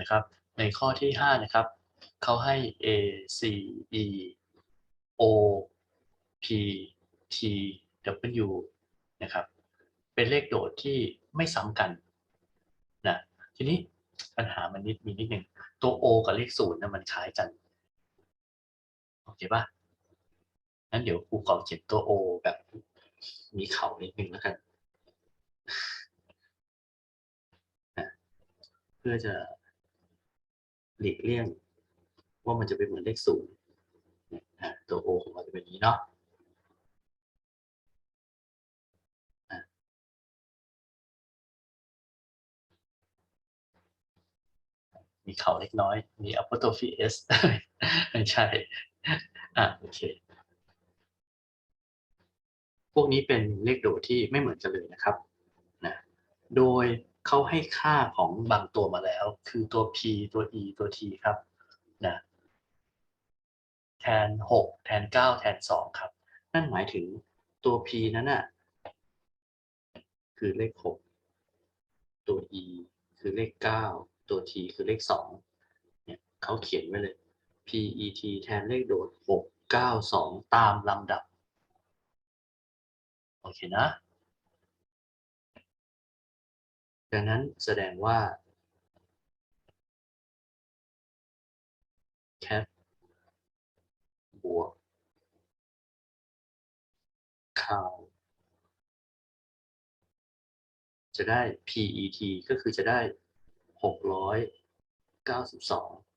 นะครับ ในข้อที่ห้านะครับเขาให้ a c e o p t w นะครับ เป็นเลขโดดที่ไม่ซ้ำกันนะทีนี้ปัญหามันนิดมีนิดหนึ่งตัว o กับเลขศูนย์นะมันคล้ายกันโอเคป่ะงั้นเดี๋ยวครูขอเขียนตัว o แบบมีเขานิดนึงแล้วกันนะเพื่อจะ หลีกเลี่ยง ว่ามันจะเป็นเหมือนเลขศูนย์ตัว o ของเราจะเป็นอย่างนี้เนาะมีเขาเล็กน้อย มี apostrophe s ไม่ใช่ อะโอเค พวกนี้เป็นเลขโดดที่ไม่เหมือนกันเลยนะครับนะโดย เขาให้ค่าของบางตัวมาแล้ว คือตัว p ตัว e ตัว t ครับนะแทน 6 แทน 9 แทน 2 ครับ นั่นหมายถึงตัว p นั้นน่ะคือเลข 6 ตัว e คือเลข 9 ตัว t คือเลข 2 เนี่ยเขาเขียนไว้เลย p e t แทนเลขโดด 6 9 2 ตามลำดับ โอเคนะ ดังนั้นแสดงว่า cat บวก cow จะได้ PET ก็คือจะได้ 692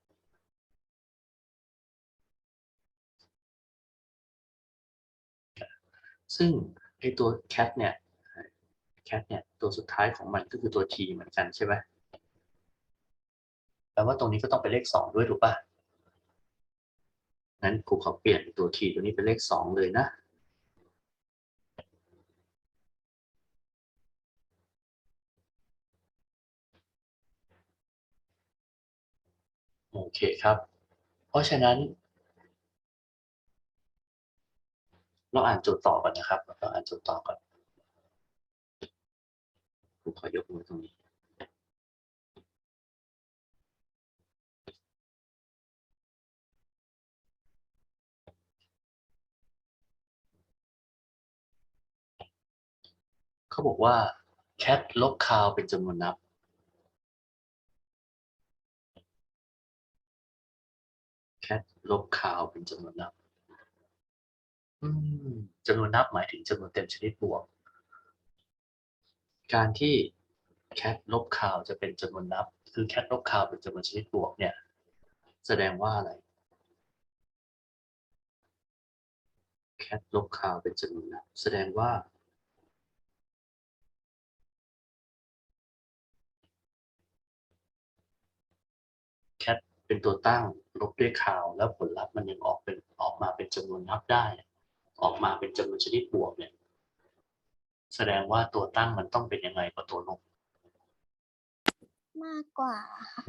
ซึ่งไอตัว cat เนี่ย cat เนี่ย ตัวสุดท้ายของมันก็คือตัว t เหมือนกันใช่ไหมแปลว่าตรงนี้ก็ต้องเป็นเลขสองด้วยถูกป่ะงั้นครูขอเปลี่ยนตัว t ตัวนี้เป็นเลขสองเลยนะโอเคครับ เพราะฉะนั้น เราอ่านโจทย์ต่อก่อนนะครับ เราอ่านโจทย์ต่อก่อน ครูขอยกมือตรงนี้ เขาบอกว่า cat ลบ cow เป็นจำนวนนับ cat ลบ cow เป็นจำนวนนับจำนวนนับหมายถึงจำนวนเต็มชนิดบวก การที่ cat ลบ cow จะเป็นจำนวนนับ คือ cat ลบ cow เป็นจำนวนชนิดบวกเนี่ย แสดงว่าอะไร cat ลบ cow เป็นจำนวนนับ แสดงว่า cat เป็นตัวตั้งลบด้วย cow แล้วผลลัพธ์มันยังออกเป็นออกมาเป็นจำนวนนับได้ ออกมาเป็นจำนวนชนิดบวกเนี่ย แสดงว่าตัวตั้งมันต้องเป็นยังไงกว่าตัวลบมากกว่า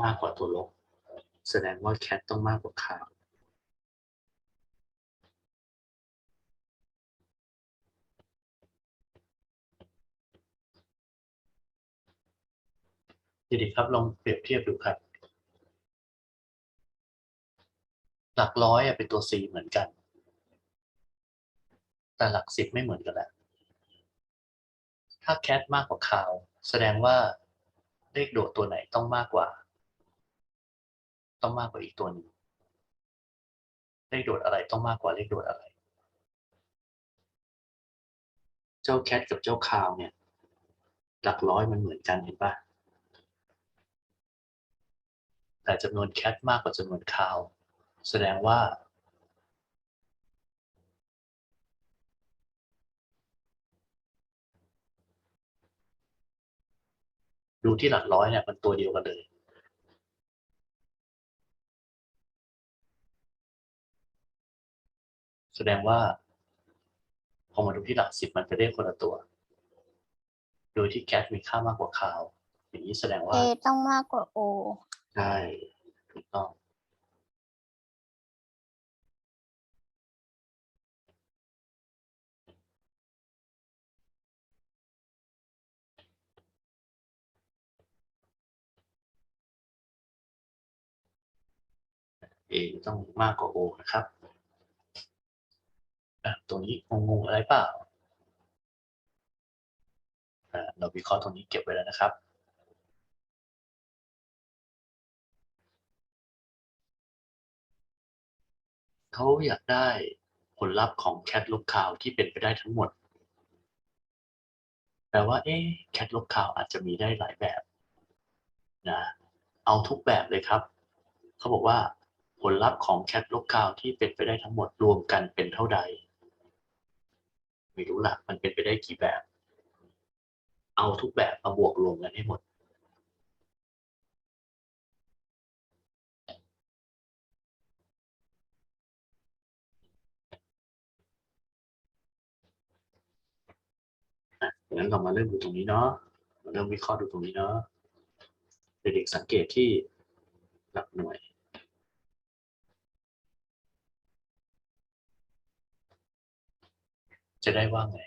มากกว่าตัวลบแสดงว่า cat ต้องมากกว่า cow ดีดีครับลองเปรียบเทียบดูครับ หลักร้อยอะเป็นตัว c เหมือนกัน แต่หลักสิบไม่เหมือนกันแหละ ถ้า cat มากกว่า cow แสดงว่าเลขโดดตัวไหนต้องมากกว่า ต้องมากกว่าอีกตัวหนึ่งเลขโดดอะไรต้องมากกว่าเลขโดดอะไร เจ้า cat กับเจ้า cow เนี่ย หลักร้อยมันเหมือนกันเห็นปะแต่จำนวน cat มากกว่าจำนวน cow แสดงว่า ดูที่หลักร้อยเนี่ยมันตัวเดียวกันเลยแสดงว่าพอมาดูที่หลักสิบมันจะได้คนละตัว โดยที่แคทมีค่ามากกว่าคาว อย่างนี้แสดงว่า A ต้องมากกว่า O ใช่ A ต้องมากกว่า O นะครับตัวนี้งงๆอะไรเปล่าเราวิเคราะห์ตรงนี้เก็บไว้แล้วนะครับ เขาอยากได้ผลลัพธ์ของ cat ลบข่าวที่เป็นไปได้ทั้งหมด แปลว่า เอ๊ะ cat ลบข่าวอาจจะมีได้หลายแบบนะ เอาทุกแบบเลยครับ เขาบอกว่า ผลลัพธ์ของ cat ลบข่าวที่เป็นไปได้ทั้งหมดรวมกันเป็นเท่าใด ไม่รู้ละมันเป็นไปได้กี่แบบ เอาทุกแบบมาบวกรวมกันให้หมดอะงั้นเรามาเริ่มดูตรงนี้เนาะมาเริ่มวิเคราะห์ดูตรงนี้เนาะเด็กๆสังเกตที่หลักหน่วย จะได้ว่าไง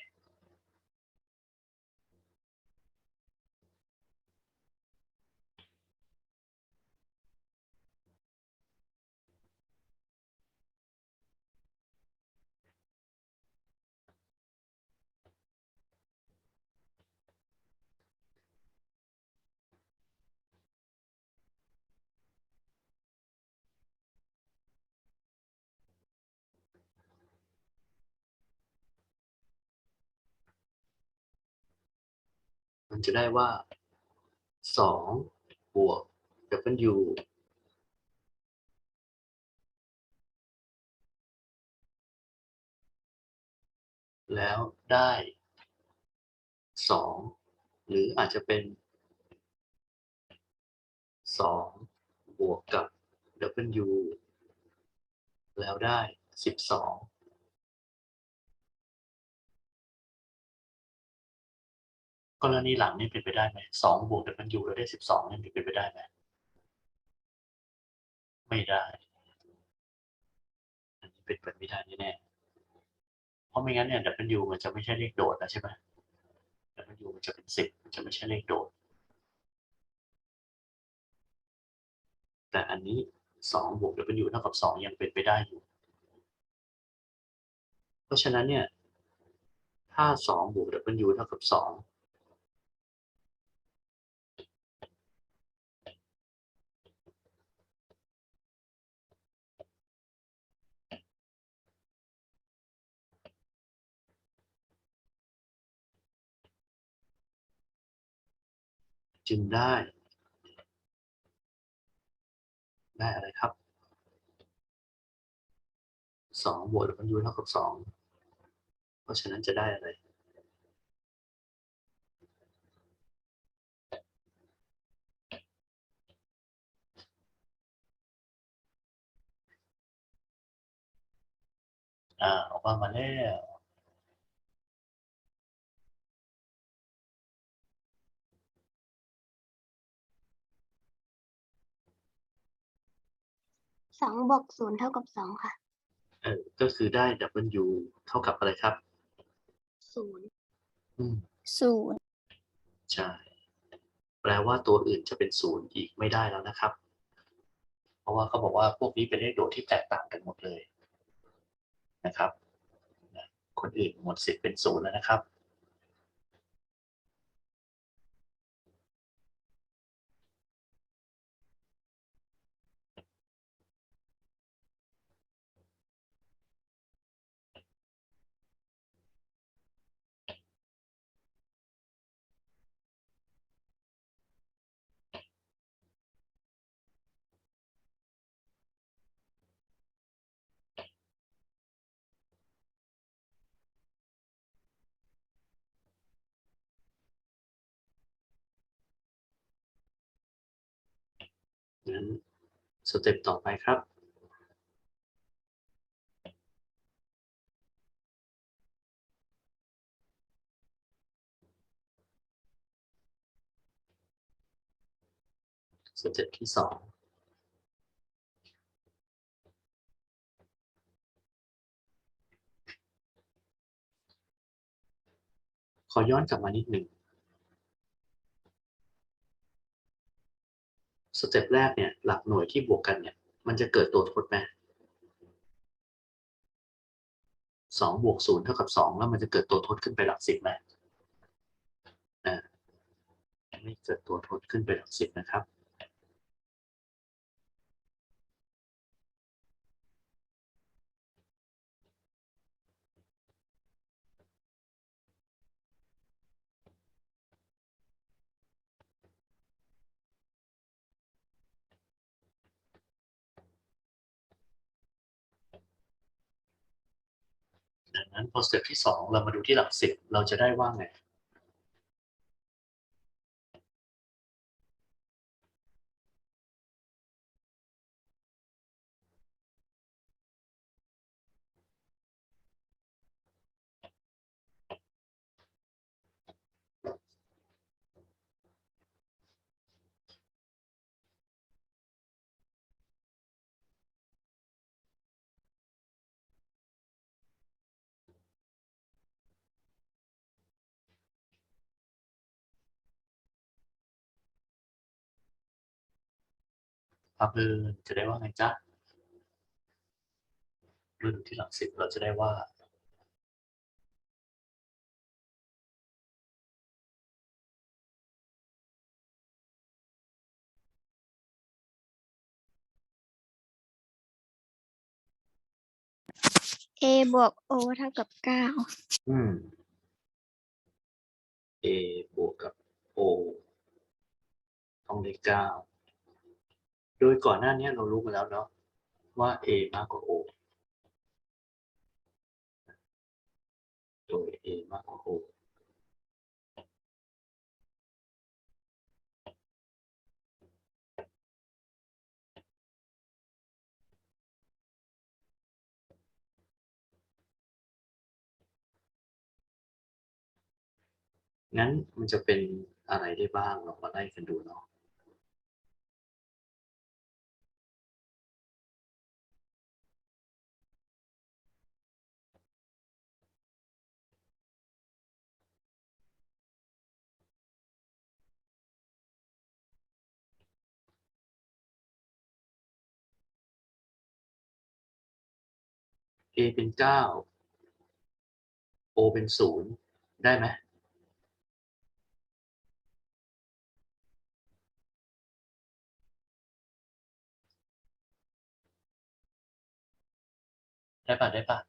มันจะได้ว่าสองบวก W แล้วได้สองหรืออาจจะเป็นสองบวกกับ W แล้วได้สิบสอง กรณีหลังนี่เป็นไปได้ไหมสองบวก W แล้วได้สิบสองนี่เป็นไปได้ไหมไม่ได้ อันนี้เป็นไปไม่ได้แน่เพราะไม่งั้นเนี่ย W มันจะไม่ใช่เลขโดดนะใช่ไหม W มันจะเป็นสิบมันจะไม่ใช่เลขโดด แต่อันนี้สองบวก W เท่ากับสองยังเป็นไปได้อยู่ เพราะฉะนั้นเนี่ย ถ้าสองบวก W เท่ากับสอง จึงได้ ได้อะไรครับสองบวก W เท่ากับสองเพราะฉะนั้นจะได้อะไรอ่าออกมามาแล้ว สองบวกศูนย์เท่ากับสองค่ะเออก็คือได้ W เท่ากับอะไรครับ ศูนย์อืมศูนย์ใช่ แปลว่าตัวอื่นจะเป็นศูนย์อีกไม่ได้แล้วนะครับ เพราะว่าเขาบอกว่าพวกนี้เป็นเลขโดดที่แตกต่างกันหมดเลยนะครับนะคนอื่นหมดสิทธิ์เป็นศูนย์แล้วนะครับ งั้นสเต็ปต่อไปครับสเต็ปที่สองขอย้อนกลับมานิดหนึ่ง สเต็ปแรกเนี่ยหลักหน่วยที่บวกกันเนี่ย มันจะเกิดตัวทดไหมสองบวกศูนย์เท่ากับสองแล้วมันจะเกิดตัวทดขึ้นไปหลักสิบไหมอ่าไม่เกิดตัวทดขึ้นไปหลักสิบนะครับ นั้นพอสเต็ปที่สองเรามาดูที่หลักสิบเราจะได้ว่าไง พาเพลินจะได้ว่าไงจ๊ะเราดูที่หลักสิบเราจะได้ว่า a บวก o เท่ากับเก้าอืม a บวกกับ o ต้องได้เก้า โดยก่อนหน้านี้เรารู้มาแล้วเนาะว่า a มากกว่า o โดย a มากกว่า o งั้นมันจะเป็นอะไรได้บ้างเรามาไล่กันดูเนาะ a เป็นเก้า o เป็นศูนย์ได้ไหมได้ปะได้ปะ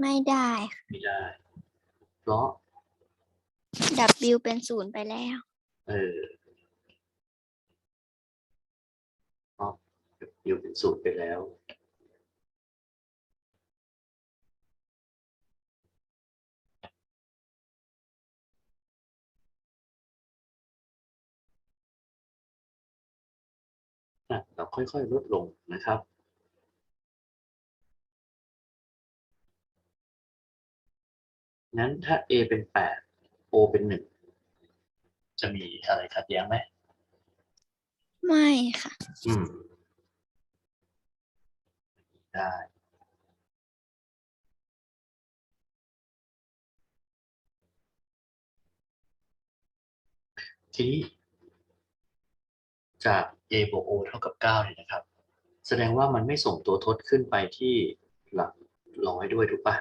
ไม่ได้ค่ะ ไม่ได้ เพราะ w เป็นศูนย์ไปแล้ว เออเพราะอยู่เป็นศูนย์ไปแล้ว เราค่อยๆ ลดลงนะครับ งั้นถ้า a เป็นแปด o เป็นหนึ่งจะมีอะไรขัดแย้งไหม ไม่ค่ะ อืม ได้ทีนี้จาก a บวก o เท่ากับ9เนี่ยนะครับ แสดงว่ามันไม่ส่งตัวทดขึ้นไปที่หลักร้อยด้วยถูกปะ่ะ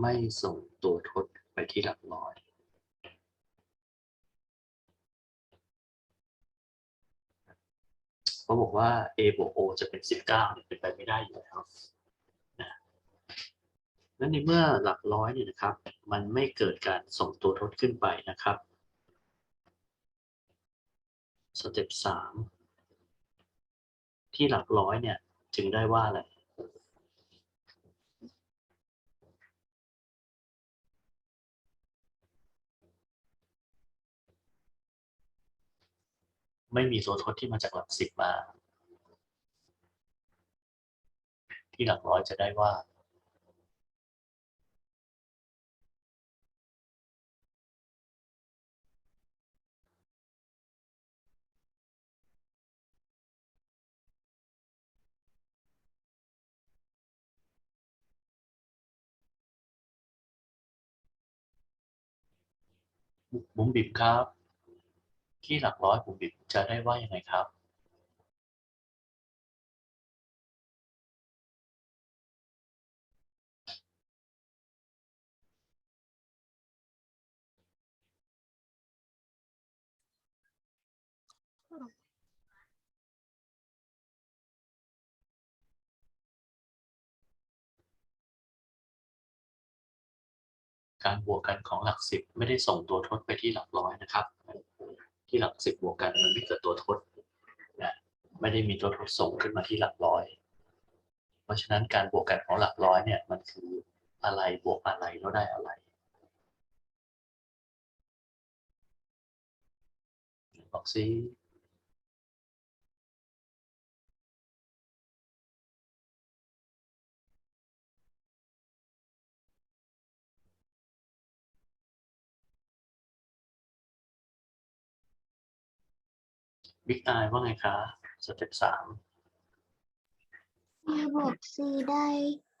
ไม่ส่งตัวทดไปที่หลักร้อยเขาบอกว่า a บวก o จะเป็น 19เนี่ยเป็นไปไม่ได้อยู่แล้วนะนั้นในเมื่อหลักร้อยเนี่ยนะครับ มันไม่เกิดการส่งตัวทดขึ้นไปนะครับสเต็ปสามที่หลักร้อยเนี่ย จึงได้ว่าอะไร ไม่มีตัวทดที่มาจากหลักสิบมา ที่หลักร้อยจะได้ว่าบุ๋มบิบครับ ที่หลักร้อยบุ๋มบิ๋มจะได้ว่ายังไงครับการบวกกันของหลักสิบไม่ได้ส่งตัวทดไปที่หลักร้อยนะครับ ที่หลักสิบบวกกันมันไม่เกิดตัวทดนะไม่ได้มีตัวทดส่งขึ้นมาที่หลักร้อย เพราะฉะนั้นการบวกกันของหลักร้อยเนี่ยมันคืออะไรบวกอะไรแล้วได้อะไรบอกซิ บิ๊กตายว่าไงคะสเต็ปสาม c บวก c ได้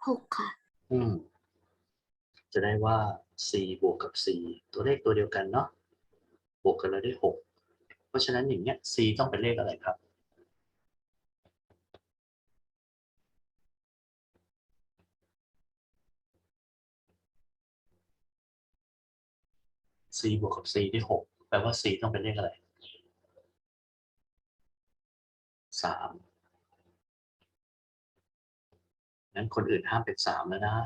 หกค่ะ อืม จะได้ว่า c บวกกับ c ตัวเลขตัวเดียวกันเนาะบวกกันแล้วได้หกเพราะฉะนั้นอย่างเงี้ย c ต้องเป็นเลขอะไรครับ c บวกกับ c ได้หกแปลว่า c ต้องเป็นเลขอะไร สามงั้นคนอื่นห้ามเป็นสามแล้วนะ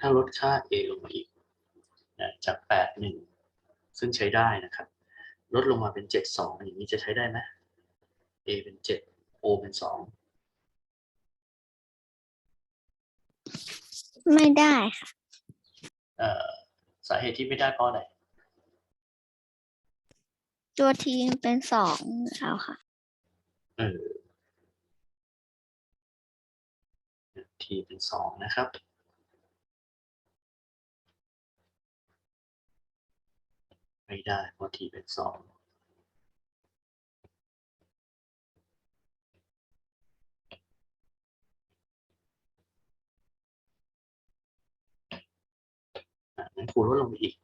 ถ้าลดค่า a ลงมาอีกนะจาก 8 1 ซึ่งใช้ได้นะครับ ลดลงมาเป็น 7 2 อย่างนี้จะใช้ได้ไหม a เป็น 7 o เป็นไม่ได้ค่ะ2เอ่อสาเหตุที่ไม่ได้เพราะอะไร ตัว t เป็นสองแล้วค่ะ เออ t เป็น2นะครับ ไม่ได้ เพราะ t เป็น2อะงั้นครูลดลงไปอีก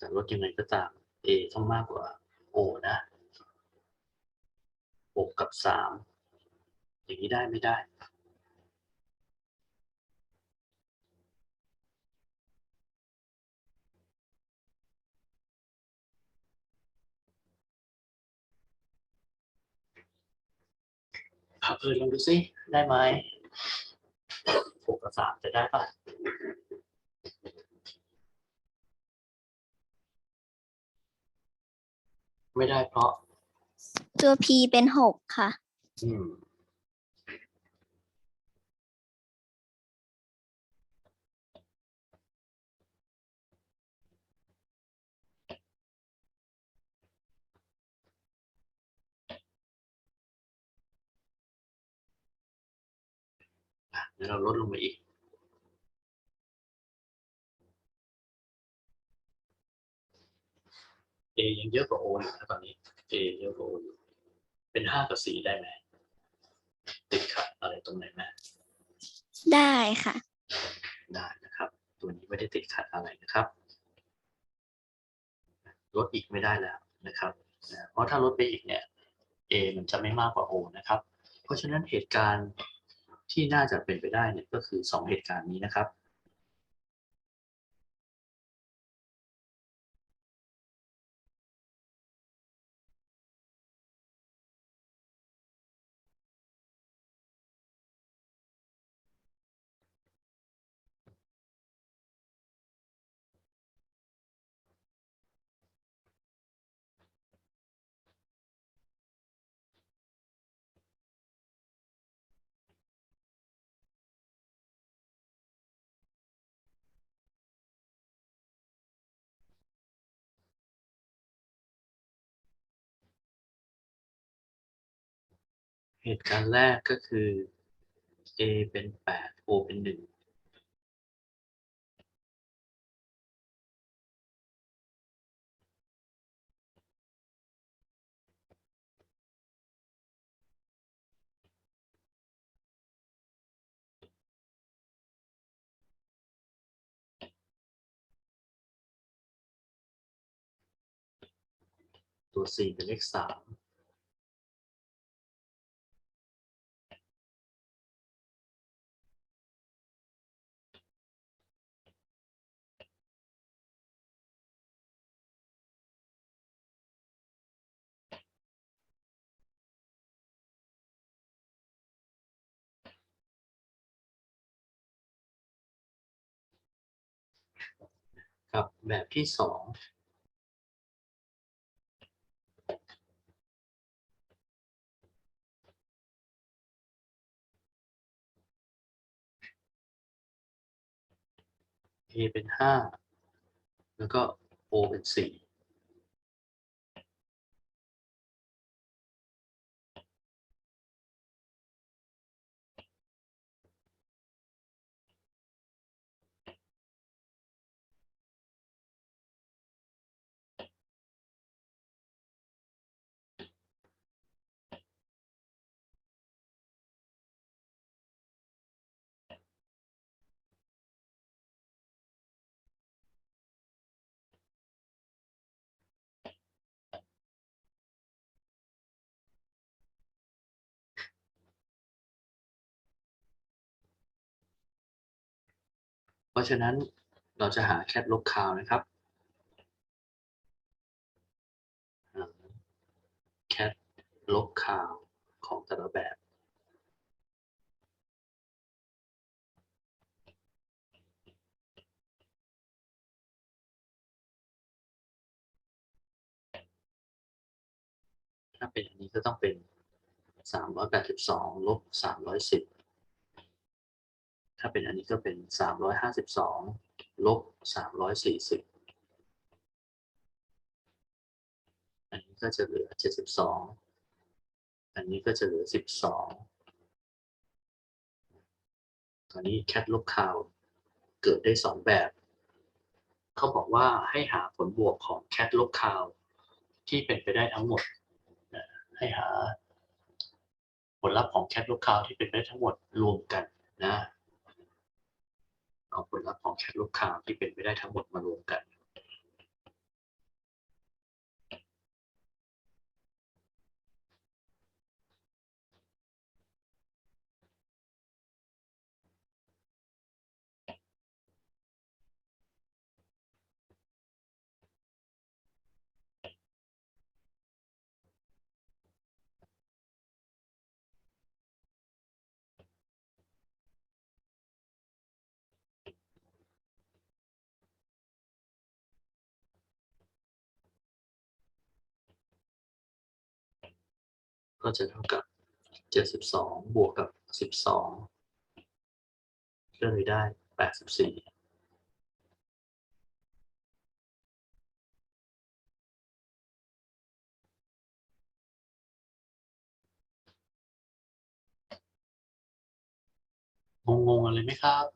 จะลดยังไงก็ตาม a ต้องมากกว่า o นะ6กับ 3 อย่างนี้ได้ไม่ได้ พับเออลองดูซิได้ไหม6กับ3จะได้ปะไม่ได้เพราะตัว p เป็นหกค่ะ อืม อะเดี๋ยวเราลดลงมาอีก A ยังเยอะกว่า O อยู่นะตอนนี้ A เยอะกว่า O อยู่ เป็นห้ากับสี่ได้ไหม ติดขัดอะไรตรงไหนไหมได้ค่ะ ได้นะครับ ตัวนี้ไม่ได้ติดขัดอะไรนะครับ ลดอีกไม่ได้แล้วนะครับนะเพราะถ้าลดไปอีกเนี่ย A มันจะไม่มากกว่า O นะครับ เพราะฉะนั้นเหตุการณ์ ที่น่าจะเป็นไปได้เนี่ยก็คือสองเหตุการณ์นี้นะครับ เหตุการณ์แรกก็คือ a เป็น 8 o เป็น 1ตัว 4 เป็นเลข3ับแบบที่สองเเป็นห้าแล้วก็ O เป็นสี่ ราะฉะนั้นเราจะหาแคทลบคาวนะครับแคทลบคาวของแต่ละแบบถ้าเป็นอันนี้ก็ต้องเป็น 382 ลบ 310 ถ้าเป็นอันนี้ก็เป็น 352ลบ340 อันนี้ก็จะเหลือ 72 อันนี้ก็จะเหลือ 12 ตอนนี้แคทลบคาวเกิดได้สองแบบ เขาบอกว่าให้หาผลบวกของแคทลบคาวที่เป็นไปได้ทั้งหมด ให้หาผลลัพธ์ของแคทลบคาวที่เป็นไปได้ทั้งหมดรวมกันนะ เอาผลลัพธ์ของแคทลูกค้าที่เป็นไปได้ทั้งหมดมารวมกัน ก็จะเท่ากับ 72 บวกกับ 12 ก็เลยได้ 84งงๆอะไรไหมครับ